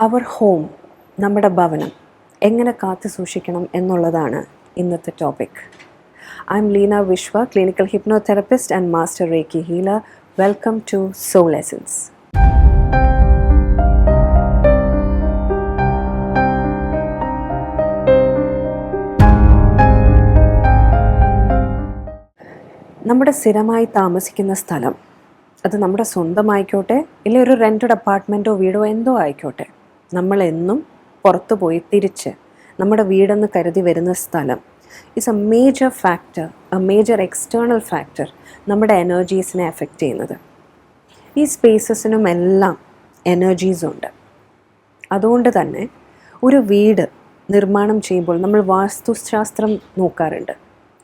Our home നമ്മുടെ ഭവനം എങ്ങനെ കാത്തു സൂക്ഷിക്കണം എന്നുള്ളതാണ് ഇന്നത്തെ topic I M Leena Viswa clinical hypnotherapist and master reiki healer welcome to soul lessons നമ്മുടെ സ്ഥിരമായി താമസിക്കുന്ന സ്ഥലം അത് നമ്മുടെ സ്വന്തമായിക്കോട്ടെ ഇല്ലെങ്കിൽ ഒരു റെന്റഡ് അപ്പാർട്ട്മെന്റോ വീടോ എന്തോ ആയിക്കോട്ടെ. നമ്മളെന്നും പുറത്തു പോയി തിരിച്ച് നമ്മുടെ വീടെന്ന് കരുതി വരുന്ന സ്ഥലം. Is a major factor a major external factor നമ്മുടെ എനർജീസിനെ എഫക്റ്റ് ചെയ്യുന്നത്. ഈ സ്പേസസിനും എല്ലാം എനർജീസ് ഉണ്ട്. അതുകൊണ്ട് തന്നെ ഒരു വീട് നിർമ്മാണം ചെയ്യുമ്പോൾ നമ്മൾ വാസ്തുശാസ്ത്രം നോക്കാറുണ്ട്.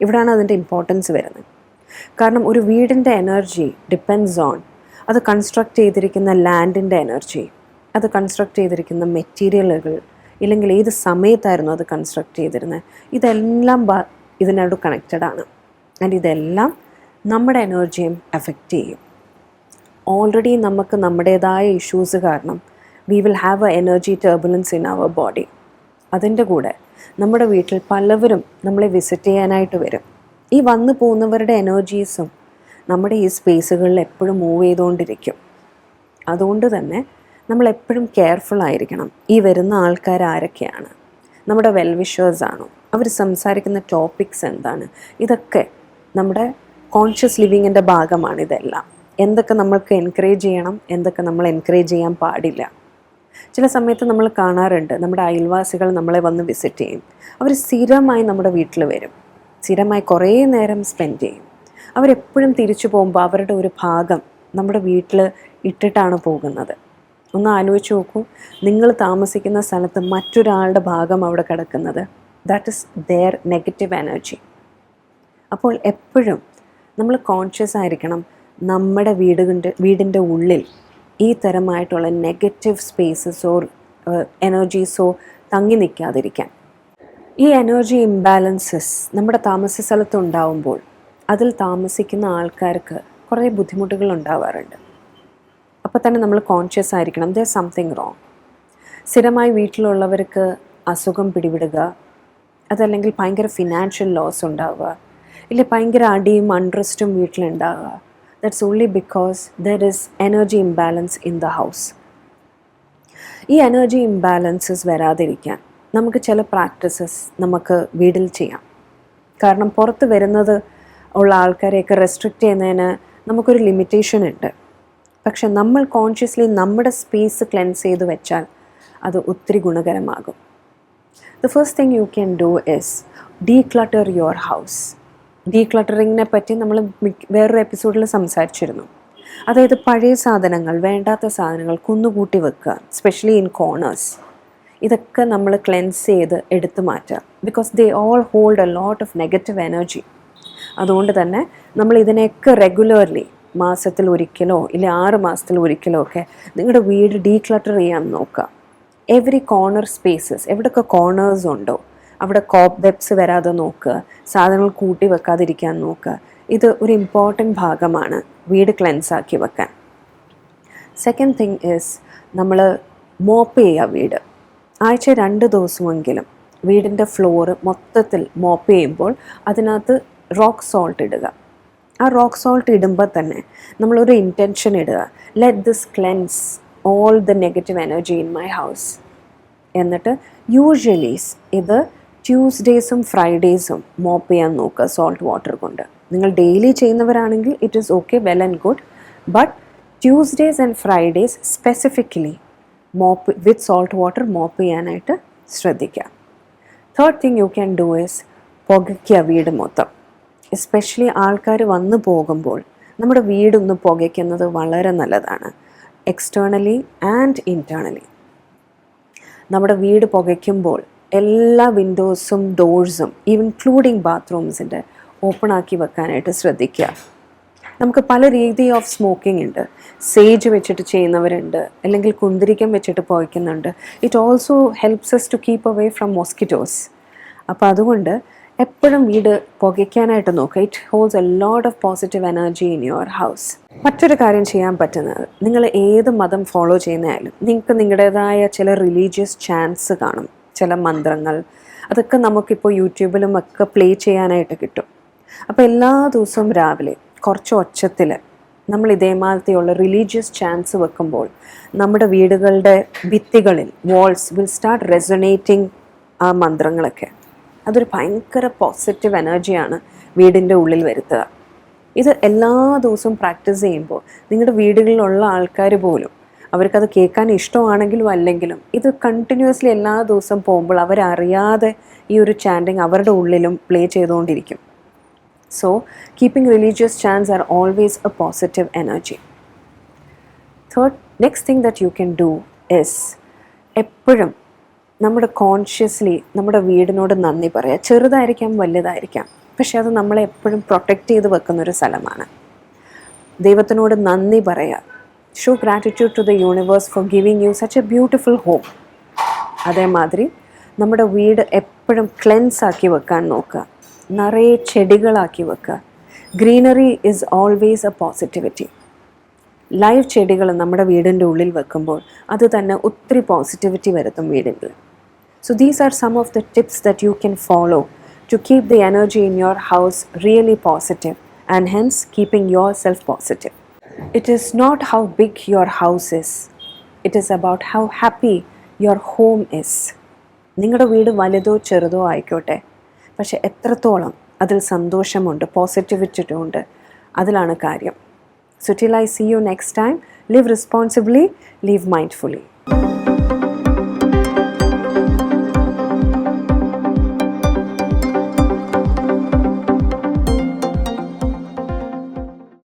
ഇവിടെയാണ് അതിന്റെ ഇമ്പോർട്ടൻസ് വരുന്നത്. കാരണം ഒരു വീടിന്റെ എനർജി ഡിപ്പെൻഡ്സ് ഓൺ അത് കൺസ്ട്രക്റ്റ് ചെയ്തിരിക്കുന്ന ലാൻഡിന്റെ എനർജി അത് കൺസ്ട്രക്ട് ചെയ്തിരിക്കുന്ന മെറ്റീരിയലുകൾ ഇല്ലെങ്കിൽ ഏത് സമയത്തായിരുന്നു അത് കൺസ്ട്രക്ട് ചെയ്തിരുന്നത് ഇതെല്ലാം ഇതിനോട് കണക്റ്റഡ് ആണ്. ആൻഡ് ഇതെല്ലാം നമ്മുടെ എനർജിയും എഫക്റ്റ് ചെയ്യും. ഓൾറെഡി നമുക്ക് നമ്മുടേതായ ഇഷ്യൂസ് കാരണം we will have a energy turbulence in our body അതിന്റെ കൂടെ നമ്മുടെ വീട്ടിൽ പലവരും നമ്മളെ വിസിറ്റ് ചെയ്യാനായിട്ട് വരും. ഈ വന്നു പോകുന്നവരുടെ എനർജീസും നമ്മുടെ ഈ സ്പേസുകളിൽ എപ്പോഴും മൂവ് ചെയ്തുകൊണ്ടിരിക്കും. അതുകൊണ്ട് തന്നെ നമ്മൾ എപ്പോഴും കെയർഫുൾ ആയിരിക്കണം. ഈ വരുന്ന ആൾക്കാർ ആരൊക്കെയാണ്? നമ്മുടെ വെൽവിഷേഴ്സ് ആണോ? അവർ സംസാരിക്കുന്ന ടോപ്പിക്സ് എന്താണ്? ഇതൊക്കെ നമ്മുടെ കോൺഷ്യസ് ലിവിങ്ങിന്റെ ഭാഗമാണ് ഇതെല്ലാം. എന്തൊക്കെ നമ്മൾക്ക് എൻകറേജ് ചെയ്യണം? എന്തൊക്കെ നമ്മൾ എൻകറേജ് ചെയ്യാൻ പാടില്ല? ചില സമയത്ത് നമ്മൾ കാണാറുണ്ട് നമ്മുടെ അയൽവാസികൾ നമ്മളെ വന്ന് വിസിറ്റ് ചെയ്യും. അവർ സ്ഥിരമായി നമ്മുടെ വീട്ടിൽ വരും. സ്ഥിരമായി കുറേ നേരം സ്പെൻഡ് ചെയ്യും. അവരെപ്പോഴും തിരിച്ചു പോകുമ്പോൾ അവരുടെ ഒരു ഭാഗം നമ്മുടെ വീട്ടിൽ ഇട്ടിട്ടാണ് പോകുന്നത്. ഒന്ന് ആലോചിച്ച് നോക്കൂ. നിങ്ങൾ താമസിക്കുന്ന സ്ഥലത്ത് മറ്റൊരാളുടെ ഭാഗം അവിടെ കിടക്കുന്നത്. That is their negative energy അപ്പോൾ എപ്പോഴും നമ്മൾ കോൺഷ്യസ് ആയിരിക്കണം. നമ്മുടെ വീടുകൊണ്ട് വീടിന്റെ ഉള്ളിൽ ഈ തരമായിട്ടുള്ള നെഗറ്റീവ് സ്പേസസോ എനർജീസോ തങ്ങി നിൽക്കാതിരിക്കാൻ. ഈ എനർജി ഇംബാലൻസസ് നമ്മുടെ താമസ സ്ഥലത്ത് ഉണ്ടാവുമ്പോൾ അതിൽ താമസിക്കുന്ന ആൾക്കാർക്ക് കുറേ ബുദ്ധിമുട്ടുകൾ ഉണ്ടാവാറുണ്ട്. അപ്പോൾ തന്നെ നമ്മൾ കോൺഷ്യസ് ആയിരിക്കണം. ദർ സംതിങ് റോങ് സ്ഥിരമായി വീട്ടിലുള്ളവർക്ക് അസുഖം പിടിവിടുക അതല്ലെങ്കിൽ ഭയങ്കര ഫിനാൻഷ്യൽ ലോസ് ഉണ്ടാവുക ഇല്ല ഭയങ്കര അടിയും അൺട്രസ്റ്റും വീട്ടിലുണ്ടാവുക. That's only because there is energy imbalance in the house ഈ എനർജി ഇംബാലൻസസ് വരാതിരിക്കാൻ നമുക്ക് ചില പ്രാക്ടീസസ് നമുക്ക് വീട്ടിൽ ചെയ്യാം. കാരണം പുറത്ത് വരുന്നത് ഉള്ള ആൾക്കാരെയൊക്കെ റെസ്ട്രിക്റ്റ് ചെയ്യുന്നതിന് നമുക്കൊരു ലിമിറ്റേഷൻ ഉണ്ട്. പക്ഷെ നമ്മൾ കോൺഷ്യസ്ലി നമ്മുടെ സ്പേസ് ക്ലെൻസ് ചെയ്ത് വെച്ചാൽ അത് ഒത്തിരി ഗുണകരമാകും. The first thing you can do is declutter your house ഡീക്ലട്ടറിങ്ങിനെ പറ്റി നമ്മൾ വേറൊരു എപ്പിസോഡിൽ സംസാരിച്ചിരുന്നു. അതായത് പഴയ സാധനങ്ങൾ വേണ്ടാത്ത സാധനങ്ങൾ കുന്നുകൂട്ടി വെക്കുക സ്പെഷ്യലി ഇൻ കോർണേഴ്സ് ഇതൊക്കെ നമ്മൾ ക്ലെൻസ് ചെയ്ത് എടുത്തു മാറ്റുക. Because they all hold a lot of negative energy അതുകൊണ്ട് തന്നെ നമ്മൾ ഇതിനെയൊക്കെ റെഗുലർലി മാസത്തിൽ ഒരിക്കലോ ഇല്ല ആറ് മാസത്തിൽ ഒരിക്കലോ ഒക്കെ നിങ്ങളുടെ വീട് ഡീക്ലട്ടർ ചെയ്യാൻ നോക്കുക എവറി കോർണർ സ്പേസസ് എവിടെയൊക്കെ കോർണേഴ്സ് ഉണ്ടോ അവിടെ കോപ്പ് വെബ്സ് വരാതെ നോക്കുക സാധനങ്ങൾ കൂട്ടി വെക്കാതിരിക്കാൻ നോക്കുക ഇത് ഒരു ഇമ്പോർട്ടന്റ് ഭാഗമാണ് വീട് ക്ലെൻസ് ആക്കി വെക്കാൻ. സെക്കൻഡ് തിങ് ഈസ് നമ്മൾ മോപ്പ് ചെയ്യുക വീട്. ആഴ്ച രണ്ട് ദിവസമെങ്കിലും വീടിന്റെ ഫ്ലോർ മൊത്തത്തിൽ മോപ്പ് ചെയ്യുമ്പോൾ അതിനകത്ത് റോക്ക് സോൾട്ട് ഇടുക. ആ റോക്ക് സോൾട്ട് ഇടുമ്പോൾ തന്നെ നമ്മളൊരു ഇന്റൻഷൻ ഇടുക. Let this cleanse all the negative energy in my house എന്നിട്ട് യൂഷ്വലി ഇത് ട്യൂസ്ഡേയ്സും ഫ്രൈഡേയ്സും മോപ്പ് ചെയ്യാൻ നോക്കുക സോൾട്ട് വാട്ടർ കൊണ്ട്. നിങ്ങൾ daily ചെയ്യുന്നവരാണെങ്കിൽ it is okay well and good but Tuesdays and Fridays specifically mop with salt water mop ചെയ്യാനായിട്ട് ശ്രദ്ധിക്കുക. Third thing you can do is പുകയ്ക്കുക വീട് മൊത്തം. എസ്പെഷ്യലി ആൾക്കാർ വന്നു പോകുമ്പോൾ നമ്മുടെ വീടൊന്ന് പുകയ്ക്കുന്നത് വളരെ നല്ലതാണ്. എക്സ്റ്റേണലി ആൻഡ് ഇന്റേർണലി നമ്മുടെ വീട് പുകയ്ക്കുമ്പോൾ എല്ലാ വിൻഡോസും ഡോഴ്സും ഇൻക്ലൂഡിങ് ബാത്റൂംസിന്റെ ഓപ്പൺ ആക്കി വെക്കാനായിട്ട് ശ്രദ്ധിക്കുക. നമുക്ക് പല രീതി ഓഫ് സ്മോക്കിംഗ് ഉണ്ട്. സേജ് വെച്ചിട്ട് ചെയ്യുന്നവരുണ്ട് അല്ലെങ്കിൽ കുന്തിരിക്കം വെച്ചിട്ട് പുകയ്ക്കുന്നുണ്ട്. It also helps as to keep away from mosquitoes അപ്പോൾ അതുകൊണ്ട് എപ്പോഴും വീട് പുകയ്ക്കാനായിട്ട് നോക്കുക it holds a lot of positive energy in your house മറ്റൊരു കാര്യം ചെയ്യാൻ പറ്റുന്നത് നിങ്ങൾ ഏത് മതം ഫോളോ ചെയ്യുന്നതായാലും നിങ്ങൾക്ക് നിങ്ങളുടേതായ ചില റിലീജിയസ് ചാൻസ് കാണും ചില മന്ത്രങ്ങൾ. അതൊക്കെ നമുക്കിപ്പോൾ യൂട്യൂബിലും ഒക്കെ പ്ലേ ചെയ്യാനായിട്ട് കിട്ടും. അപ്പോൾ എല്ലാ ദിവസവും രാവിലെ കുറച്ച് ഒച്ചത്തിൽ നമ്മൾ ഇതേമാതിരിയുള്ള റിലീജിയസ് ചാൻസ് വെക്കുമ്പോൾ നമ്മുടെ വീടുകളുടെ ഭിത്തികളിൽ വാൾസ് വിൽ സ്റ്റാർട്ട് റെസൊനേറ്റിംഗ് ആ മന്ത്രങ്ങളൊക്കെ. അതൊരു ഭയങ്കര പോസിറ്റീവ് എനർജിയാണ് വീടിന്റെ ഉള്ളിൽ വരുത്തുക. ഇത് എല്ലാ ദിവസവും പ്രാക്ടീസ് ചെയ്യുമ്പോൾ നിങ്ങളുടെ വീടുകളിലുള്ള ആൾക്കാർ പോലും അവർക്കത് കേൾക്കാൻ ഇഷ്ടമാണെങ്കിലും അല്ലെങ്കിലും ഇത് കണ്ടിന്യൂസ്ലി എല്ലാ ദിവസവും പോകുമ്പോൾ അവരറിയാതെ ഈ ഒരു ചാൻഡിങ് അവരുടെ ഉള്ളിലും പ്ലേ ചെയ്തുകൊണ്ടിരിക്കും. So keeping religious chants are always a positive energy third next thing that you can do is എപ്പോഴും നമ്മുടെ കോൺഷ്യസ്ലി നമ്മുടെ വീടിനോട് നന്ദി പറയുക ചെറുതായിരിക്കാം വലുതായിരിക്കാം. പക്ഷെ അത് നമ്മളെ എപ്പോഴും പ്രൊട്ടക്റ്റ് ചെയ്ത് വെക്കുന്ന ഒരു സ്ഥലമാണ്. ദൈവത്തിനോട് നന്ദി പറയുക show gratitude to the universe for giving you such a beautiful home അതേമാതിരി നമ്മുടെ വീട് എപ്പോഴും ക്ലെൻസ് ആക്കി വെക്കാൻ നോക്കുക. നിറയെ ചെടികളാക്കി വെക്കുക. Greenery is always a positivity live ചെടികൾ നമ്മുടെ വീടിന്റെ ഉള്ളിൽ വെക്കുമ്പോൾ അത് തന്നെ ഒത്തിരി പോസിറ്റിവിറ്റി വരുത്തും വീടിന്റെ. So these are some of the tips that you can follow to keep the energy in your house really positive and hence keeping yourself positive it is not how big your house is it is about how happy your home is നിങ്ങളുടെ വീട് വലുതോ ചെറുതോ ആയിക്കോട്ടെ. പക്ഷെ എത്രത്തോളം അതിൽ സന്തോഷമുണ്ട് positivity ഉണ്ട് അതിലാണ് കാര്യം. So till I see you next time, live responsibly, live mindfully.